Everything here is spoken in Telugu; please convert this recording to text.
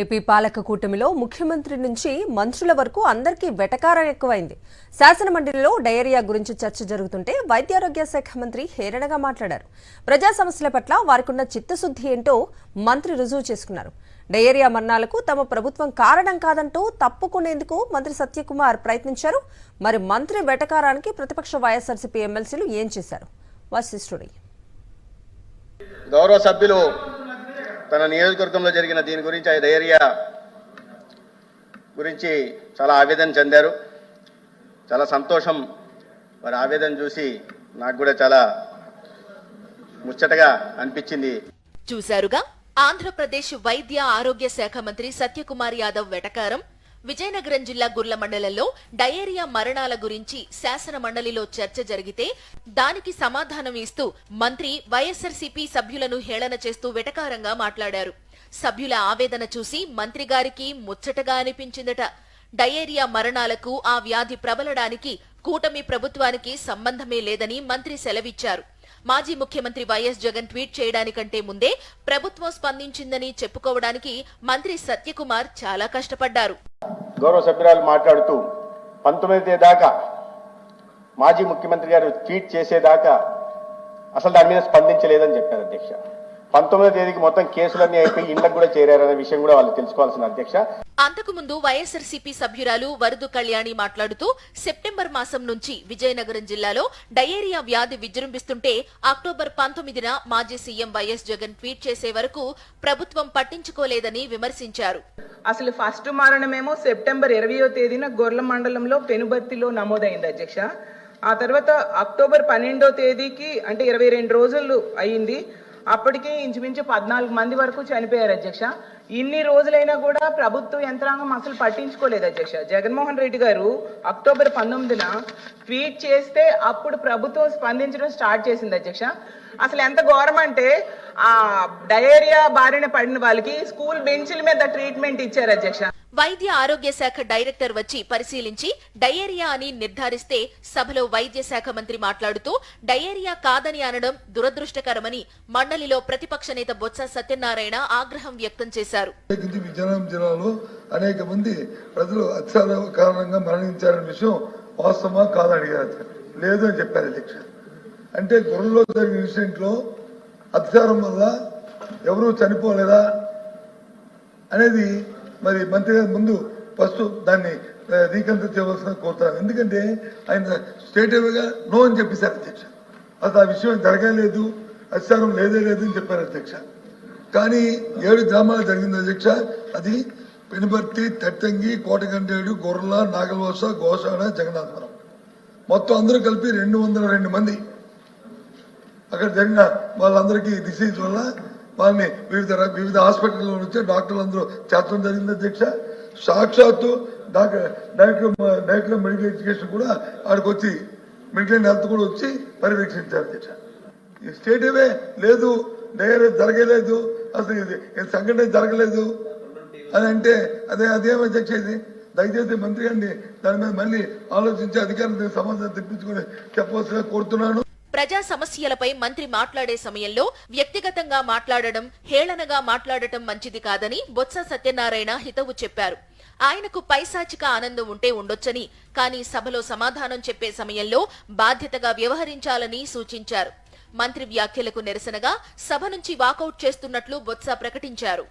ఏపీ పాలక కూటమిలో ముఖ్యమంత్రి నుంచి మంత్రుల వరకు అందరికీ వెటకారం ఎక్కువైంది. శాసన మండలిలో డయేరియా గురించి చర్చ జరుగుతుంటే వైద్యారోగ్య శాఖ మంత్రి హేరణగా మాట్లాడారు. ప్రజా సమస్యల పట్ల వారికున్న చిత్తశుద్ధి ఏంటో మంత్రి రుజువు చేసుకున్నారు. డయేరియా మరణాలకు తమ ప్రభుత్వం కారణం కాదంటూ తప్పుకునేందుకు మంత్రి సత్యకుమార్ ప్రయత్నించారు. మరి మంత్రి వెటకారానికి ప్రతిపక్ష వైఎస్ఆర్సీపీ ఎమ్మెల్సీలు ఏం చేశారు? వాసి గౌరవ సభ్యులు తన నియోజకవర్గంలో జరిగిన దీని గురించి ఆ డయేరియా గురించి చాలా ఆవేదన చెందారు. చాలా సంతోషం. వారి ఆవేదన చూసి నాకు కూడా చాలా ముచ్చటగా అనిపించింది. చూశారుగా? ఆంధ్రప్రదేశ్ వైద్య ఆరోగ్య శాఖ మంత్రి సత్యకుమార్ యాదవ్ వెటకారం విజయనగరం జిల్లా గుర్ల మండలంలో డయేరియా మరణాల గురించి శాసన మండలిలో చర్చ జరిగితే దానికి సమాధానం ఇస్తూ మంత్రి వైఎస్ఆర్సీపీ సభ్యులను హేళన చేస్తూ వెటకారంగా మాట్లాడారు. సభ్యుల ఆవేదన చూసి మంత్రి గారికి ముచ్చటగా అనిపించిందట. డయేరియా మరణాలకు ఆ వ్యాధి ప్రబలడానికి కూటమి ప్రభుత్వానికి సంబంధమే లేదని మంత్రి సెలవిచ్చారు. మాజీ ముఖ్యమంత్రి వైఎస్ జగన్ ట్వీట్ చేయడానికంటే ముందే ప్రభుత్వం స్పందించిందని చెప్పుకోవడానికి మంత్రి సత్యకుమార్ చాలా కష్టపడ్డారు. గౌరవ సభ్యురాలు మాట్లాడుతూ పంతొమ్మిది తేదీ దాకా మాజీ ముఖ్యమంత్రి గారు ట్వీట్ చేసేదాకా అసలు దాని మీద స్పందించలేదని చెప్పారు అధ్యక్ష. పంతొమ్మిదో తేదీకి మొత్తం కేసులన్నీ అయిపోయి ఇళ్ళకు కూడా చేరారనే విషయం కూడా వాళ్ళు తెలుసుకోవాల్సిన అధ్యక్ష. అంతకుముందు వైఎస్ఆర్సీపీ సభ్యురాలు వరదు కళ్యాణి మాట్లాడుతూ సెప్టెంబర్ మాసం నుంచి విజయనగరం జిల్లాలో డయేరియా వ్యాధి విజృంభిస్తుంటే అక్టోబర్ పంతొమ్మిదిన మాజీ సీఎం వైఎస్ జగన్ ట్వీట్ చేసే వరకు ప్రభుత్వం పట్టించుకోలేదని విమర్శించారు. అసలు ఫస్ట్ మరణమేమో సెప్టెంబర్ ఇరవయో తేదీన గొర్ల మండలంలో పెనుబర్తిలో నమోదైంది అధ్యక్ష. ఆ తర్వాత అక్టోబర్ పన్నెండో తేదీకి అంటే ఇరవై రెండు రోజులు అయ్యింది. అప్పటికి ఇంచుమించు పద్నాలుగు మంది వరకు చనిపోయారు అధ్యక్ష. ఇన్ని రోజులైనా కూడా ప్రభుత్వ యంత్రాంగం అసలు పట్టించుకోలేదు అధ్యక్ష. జగన్మోహన్ రెడ్డి గారు అక్టోబర్ పంతొమ్మిదిన ట్వీట్ చేస్తే అప్పుడు ప్రభుత్వం స్పందించడం స్టార్ట్ చేసింది అధ్యక్ష. అసలు ఎంత ఘోరం అంటే ఆ డయేరియా బారిన పడిన వాళ్ళకి స్కూల్ బెంచ్ల మీద ట్రీట్మెంట్ ఇచ్చారు అధ్యక్ష. వైద్య ఆరోగ్య శాఖ డైరెక్టర్ వచ్చి పరిశీలించి డయేరియా అని నిర్ధారిస్తే సభలో వైద్య శాఖ మంత్రి మాట్లాడుతూ డయేరియా కాదని అనడం దురదృష్టకరమని మండలిలో ప్రతిపక్ష నేత బొత్స సత్యనారాయణ ఆగ్రహం వ్యక్తం చేశారు. విజయనగరం జిల్లాలో అనేక మంది ప్రజలు అత్యాచార కారణంగా మరణించారనే విషయం వాస్తవమా కాదని అడిగారు లేదు అని చెప్పారు అధ్యక్ష. అంటే గొర్రెలో జరిగిన ఇన్సిడెంట్లో అత్యాచారం వల్ల ఎవరూ చనిపోలేదా అనేది మరి మంత్రి గారి ముందు ఫస్ట్ దాన్ని రీకన్సిడర్ చేయవలసిన కోరుతాను. ఎందుకంటే ఆయన స్టేట్గా నో అని చెప్పేశారు అధ్యక్ష. అసలు ఆ విషయం జరగలేదు అధికారం లేదే లేదు అని చెప్పారు అధ్యక్ష. కానీ ఏడు గ్రామాలు జరిగింది అధ్యక్ష. అది పెనుబర్తి తట్టంగి కోటగండేడు గొర్రెల నాగలవస గోసాడ జగన్నాథపురం. మొత్తం అందరూ కలిపి రెండు వందల రెండు మంది. అక్కడ జరిగిన వాళ్ళందరికీ డిసీజ్ వల్ల వాళ్ళని వివిధ వివిధ హాస్పిటల్లో నుంచి డాక్టర్లు అందరూ చేర్చడం జరిగింది అధ్యక్ష. సాక్షాత్తు doctor director director medical education కూడా ఆడికి వచ్చి మెడికల్ హెల్త్ కూడా వచ్చి పర్యవేక్షించారు అధ్యక్ష. ఈ స్టేటివే లేదు డైరీ జరగలేదు అసలు ఇది సంఘటన జరగలేదు అని అంటే అదే అదేం అధ్యక్ష ఇది? దయచేసి మంత్రి గారిని దాని మీద మళ్ళీ ఆలోచించి అధికారులతో సమాధానం తెప్పించుకొని చెప్పవలసిన కోరుతున్నాను. ప్రజా సమస్యలపై మంత్రి మాట్లాడే సమయంలో వ్యక్తిగతంగా మాట్లాడడం హేళనగా మాట్లాడటం మంచిది కాదని బొత్స సత్యనారాయణ హితవు చెప్పారు. ఆయనకు పైశాచిక ఆనందం ఉంటే ఉండొచ్చని కానీ సభలో సమాధానం చెప్పే సమయంలో బాధ్యతగా వ్యవహరించాలని సూచించారు. మంత్రి వ్యాఖ్యలకు నిరసనగా సభ నుంచి వాకౌట్ చేస్తున్నట్లు బొత్స ప్రకటించారు.